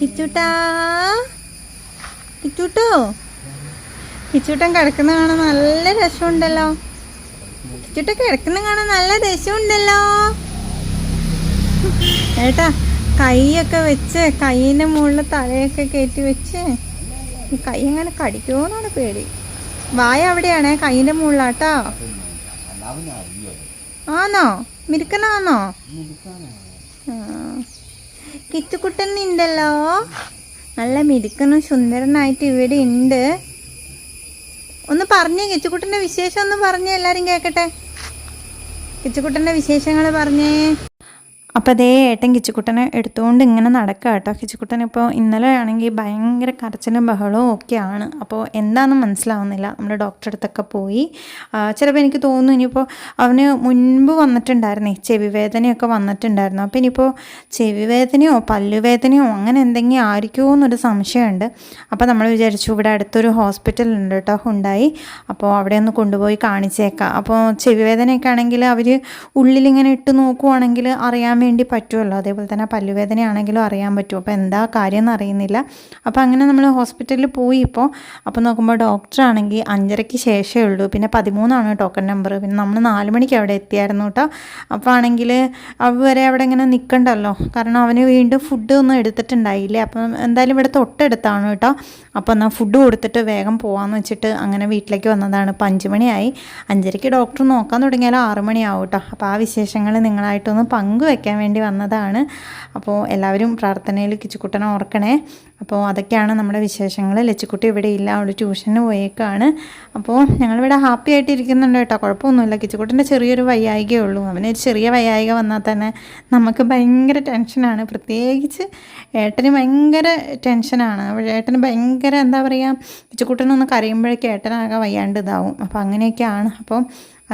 കിച്ചൂട്ടാ? കിച്ചൂട്ടോ? കിച്ചൂട്ടൻ കിടക്കുന്ന കാണാൻ നല്ല രസമുണ്ടല്ലോ. കിച്ചൂട്ട കിടക്കുന്ന കാണാൻ നല്ല രസമുണ്ടല്ലോ ഏട്ടാ കൈയൊക്കെ വെച്ച് കൈയിന്റെ മുകളിൽ തലയൊക്കെ കയറ്റി വെച്ച് കൈ അങ്ങനെ കടിക്കുമോന്നാണ് പേടി. വായ അവിടെയാണേ കൈയിന്റെ മുകളിലാട്ടോ. ആണോ മിരുക്കനാണോ. ആ. കിച്ചുകുട്ടൻ ഉണ്ടല്ലോ നല്ല മിടുക്കനും സുന്ദരനായിട്ട് ഇവിടെ ഉണ്ട്. ഒന്ന് പറഞ്ഞേ കിച്ചുകുട്ടന്റെ വിശേഷം ഒന്ന് പറഞ്ഞേ എല്ലാവരും കേൾക്കട്ടെ കിച്ചുകുട്ടന്റെ വിശേഷങ്ങൾ പറഞ്ഞേ. അപ്പോൾ അതേ ഏട്ടൻ കിച്ചുക്കുട്ടനെ എടുത്തുകൊണ്ട് ഇങ്ങനെ നടക്കുക കേട്ടോ. കിച്ചുക്കുട്ടൻ ഇപ്പോൾ ഇന്നലെ ആണെങ്കിൽ ഭയങ്കര കരച്ചിലും ബഹളവും ഒക്കെയാണ്. അപ്പോൾ എന്താണെന്ന് മനസ്സിലാവുന്നില്ല. നമ്മൾ ഡോക്ടറെ അടുത്തൊക്കെ പോയി. ചിലപ്പോൾ എനിക്ക് തോന്നുന്നു ഇനിയിപ്പോൾ അവന് മുൻപ് വന്നിട്ടുണ്ടായിരുന്നേ. ചെവി വേദനയൊക്കെ വന്നിട്ടുണ്ടായിരുന്നു. അപ്പോൾ ഇനിയിപ്പോൾ ചെവി വേദനയോ പല്ലുവേദനയോ അങ്ങനെ എന്തെങ്കിലും ആയിരിക്കുമോ എന്നൊരു സംശയമുണ്ട്. അപ്പോൾ നമ്മൾ വിചാരിച്ചു ഇവിടെ അടുത്തൊരു ഹോസ്പിറ്റൽ ഉണ്ട് കേട്ടോ ഉണ്ടായി. അപ്പോൾ അവിടെ ഒന്ന് കൊണ്ടുപോയി കാണിച്ചേക്കാം. അപ്പോൾ ചെവി വേദനയൊക്കെ ആണെങ്കിൽ അവർ ഉള്ളിലിങ്ങനെ ഇട്ട് നോക്കുവാണെങ്കിൽ അറിയാൻ വേണ്ടി പറ്റുമല്ലോ? അതേപോലെ തന്നെ പല്ലുവേദനയാണെങ്കിലും അറിയാൻ പറ്റും. അപ്പോൾ എന്താ കാര്യം എന്ന് അറിയുന്നില്ല. അപ്പോൾ അങ്ങനെ നമ്മൾ ഹോസ്പിറ്റലിൽ പോയി ഇപ്പോൾ. അപ്പോൾ നോക്കുമ്പോൾ ഡോക്ടർ ആണെങ്കിൽ അഞ്ചരയ്ക്ക് ശേഷമേ ഉള്ളൂ. പിന്നെ പതിമൂന്നാണ് ടോക്കൺ നമ്പർ. പിന്നെ നമ്മൾ നാല് മണിക്ക് അവിടെ എത്തിയായിരുന്നു കേട്ടോ. അപ്പോൾ ആണെങ്കിൽ വരെ അവിടെ ഇങ്ങനെ നിൽക്കണ്ടല്ലോ. കാരണം അവന് വീണ്ടും ഫുഡ് ഒന്നും എടുത്തിട്ടുണ്ടായില്ലേ? അപ്പം എന്തായാലും ഇവിടെ തൊട്ടടുത്താണ് കേട്ടോ. അപ്പോൾ എന്നാൽ ഫുഡ് കൊടുത്തിട്ട് വേഗം പോകാമെന്ന് വെച്ചിട്ട് അങ്ങനെ വീട്ടിലേക്ക് വന്നതാണ്. ഇപ്പം അഞ്ച് മണിയായി. അഞ്ചരയ്ക്ക് ഡോക്ടർ നോക്കാൻ തുടങ്ങിയാൽ ആറ് മണിയാവും കേട്ടോ. അപ്പോൾ ആ വിശേഷങ്ങൾ നിങ്ങളായിട്ടൊന്ന് പങ്കുവെക്കാൻ വേണ്ടി വന്നതാണ്. അപ്പോൾ എല്ലാവരും പ്രാർത്ഥനയിൽ കിച്ചുക്കുട്ടനെ ഓർക്കണേ. അപ്പോൾ അതൊക്കെയാണ് നമ്മുടെ വിശേഷങ്ങൾ. ലച്ചിക്കുട്ടി ഇവിടെ ഇല്ല അവൾ ട്യൂഷന് പോയേക്കാണ്. അപ്പോൾ ഞങ്ങളിവിടെ ഹാപ്പി ആയിട്ട് ഇരിക്കുന്നുണ്ട് കേട്ടോ. കുഴപ്പമൊന്നുമില്ല. കിച്ചുക്കുട്ടന്റെ ചെറിയൊരു വയ്യായികയേ ഉള്ളൂ. അവനൊരു ചെറിയ വയ്യായിക വന്നാൽ തന്നെ നമുക്ക് ഭയങ്കര ടെൻഷനാണ്. പ്രത്യേകിച്ച് ഏട്ടന് ഭയങ്കര ടെൻഷനാണ്. ഏട്ടന് ഭയങ്കര എന്താ പറയുക കിച്ചുക്കുട്ടനൊന്ന് കരയുമ്പോഴേക്കും ഏട്ടനാകെ വയ്യാണ്ട് ഇതാവും. അപ്പോൾ അങ്ങനെയൊക്കെയാണ്. അപ്പോൾ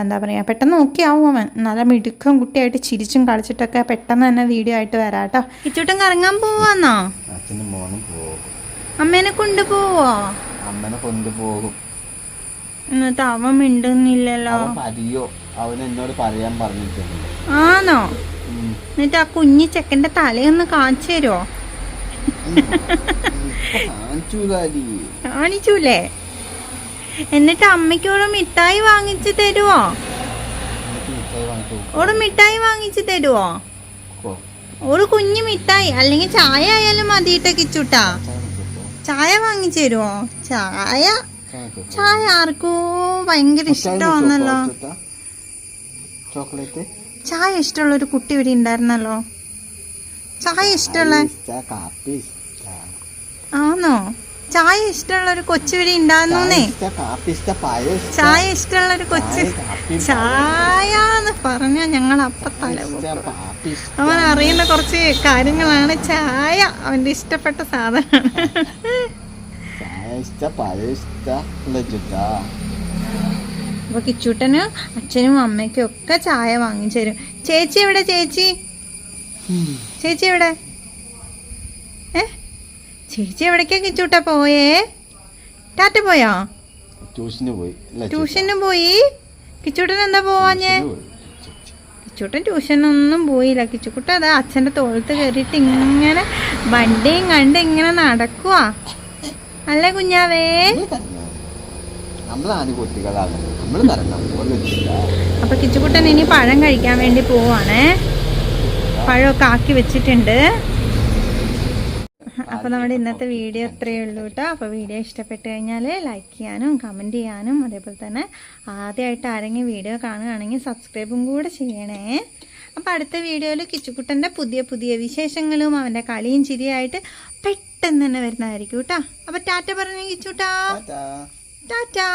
എന്താ പറയുക പെട്ടെന്ന് നോക്കിയാവും അവൻ. നല്ല മിടുക്കം കുട്ടിയായിട്ട് ചിരിച്ചും കളിച്ചിട്ടൊക്കെ പെട്ടെന്ന് തന്നെ വീഡിയോ ആയിട്ട് വരാം കേട്ടോ. കിച്ചുട്ടൻ കറങ്ങാൻ പോവാന്നോ? അമ്മേനെ കൊണ്ടുപോവോ? അമ്മേനെ കൊണ്ടുപോകും. എന്നിട്ട് അവൻ മിണ്ടുന്നില്ലല്ലോ. അവൻ എന്നോട് പറയാൻ പറഞ്ഞിട്ടുണ്ട് ആണോ. എന്നിട്ട് ആ കുഞ്ഞി ചെക്കന്റെ തലയൊന്ന് കാണിച്ചു തരുമോ കാണിച്ചൂലേ? എന്നിട്ട് അമ്മയ്ക്കോട് മിഠായി വാങ്ങിച്ചു തരുവോ? ഓട് മിഠായി വാങ്ങിച്ചു തരുവോ? ഓട് കുഞ്ഞു മിഠായി അല്ലെങ്കിൽ ചായ ആയാലും മതിയിട്ട കിച്ചുട്ടാ? ചായ വാങ്ങിച്ചോ? തരുവോ? ചായ? ചായ ആർക്കോ? ഭയങ്കര ഇഷ്ടമാണല്ലോ ചോക്ലേറ്റ് ചായ ഇഷ്ടമുള്ള ഒരു കുട്ടി ഇവിടെ ഉണ്ടായിരുന്നല്ലോ. ചായ ഇഷ്ടമുള്ള ആണോ ചായ ഇഷ്ടമുള്ള ഒരു കൊച്ചു വഴി ഉണ്ടാകുന്നേ ചായ ഇഷ്ടമുള്ള ഒരു കൊച്ചു ചായ, എന്ന് പറഞ്ഞ ഞങ്ങൾ അപ്പ തല അവൻ അറിയുന്ന കുറച്ച് കാര്യങ്ങളാണ് ചായ അവന്റെ ഇഷ്ടപ്പെട്ട സാധനമാണ്. അപ്പൊ കിച്ചൂട്ടന് അച്ഛനും അമ്മയ്ക്കും ഒക്കെ ചായ വാങ്ങിച്ചു തരും. ചേച്ചി എവിടെ ചേച്ചി? ചേച്ചി എവിടെ? ചേച്ചി എവിടേക്കാ കിച്ചൂട്ട പോയേ? ടാറ്റ പോയോ? ട്യൂഷന് പോയി. ട്യൂഷന് പോയി? കിച്ചൂട്ടൻ എന്താ പോവാഞ്ഞേ? കിച്ചൂട്ടൻ ട്യൂഷനൊന്നും പോയില്ല. കിച്ചുക്കുട്ട അതാ അച്ഛന്റെ തോളത്ത് കയറിയിട്ട് ഇങ്ങനെ വണ്ടിയും കണ്ട് ഇങ്ങനെ നടക്കുക അല്ലേ കുഞ്ഞാവേ? അപ്പൊ കിച്ചുക്കുട്ടൻ ഇനി പഴം കഴിക്കാൻ വേണ്ടി പോവാണേ. പഴമൊക്കെ ആക്കി വെച്ചിട്ടുണ്ട്. അപ്പോൾ നമ്മുടെ ഇന്നത്തെ വീഡിയോ ഇത്രയേ ഉള്ളൂ കേട്ടോ. അപ്പോൾ വീഡിയോ ഇഷ്ടപ്പെട്ട് കഴിഞ്ഞാൽ ലൈക്ക് ചെയ്യാനും കമന്റ് ചെയ്യാനും അതേപോലെ തന്നെ ആദ്യമായിട്ട് ആരെങ്കിലും വീഡിയോ കാണുകയാണെങ്കിൽ സബ്സ്ക്രൈബും കൂടെ ചെയ്യണേ. അപ്പോൾ അടുത്ത വീഡിയോയിൽ കിച്ചുക്കുട്ടന്റെ പുതിയ പുതിയ വിശേഷങ്ങളും അവന്റെ കളിയും ചിരിയായിട്ട് പെട്ടെന്ന് തന്നെ വരുന്നതായിരിക്കും കേട്ടോ. അപ്പോൾ ടാറ്റ പറഞ്ഞു കിച്ചുട്ടാ. ടാറ്റാ.